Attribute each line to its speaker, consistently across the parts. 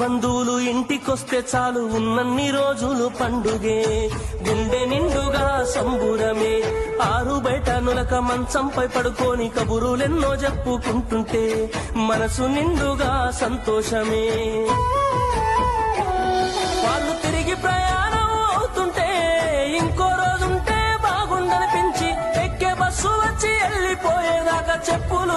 Speaker 1: బంధువులు ఇంటికొస్తే చాలు ఉన్నన్ని రోజులు పండుగే. గుండె నిండుగా సంబురమే. ఆరు బయట నులక మంచంపై పడుకొని కబురులెన్నో చెప్పుకుంటుంటే మనసు నిండుగా సంతోషమే. వాళ్ళు తిరిగి ప్రయాణం అవుతుంటే ఇంకో రోజుంటే బాగుండనిపించి ఎక్కే బస్సు వచ్చి వెళ్ళిపోయేదాకా చెప్పు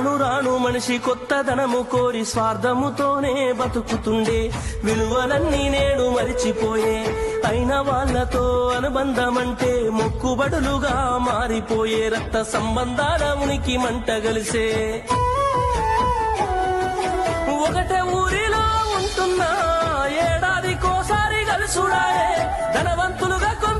Speaker 1: రాను రాను మనిషి కొత్తదనము కోరి స్వార్థముతోనే బతుకుతుండే. విలువలన్నీ నేడు మరిచిపోయే. అయిన వాళ్ళతో అనుబంధమంటే మొక్కుబడులుగా మారిపోయే. రక్త సంబంధాల ఉనికి మంట కలిసే ఒకటే ఊరిలో ఉంటున్నా. ఏడాదికోసారి కలుసుడాయే ధనవంతులుగా కొంత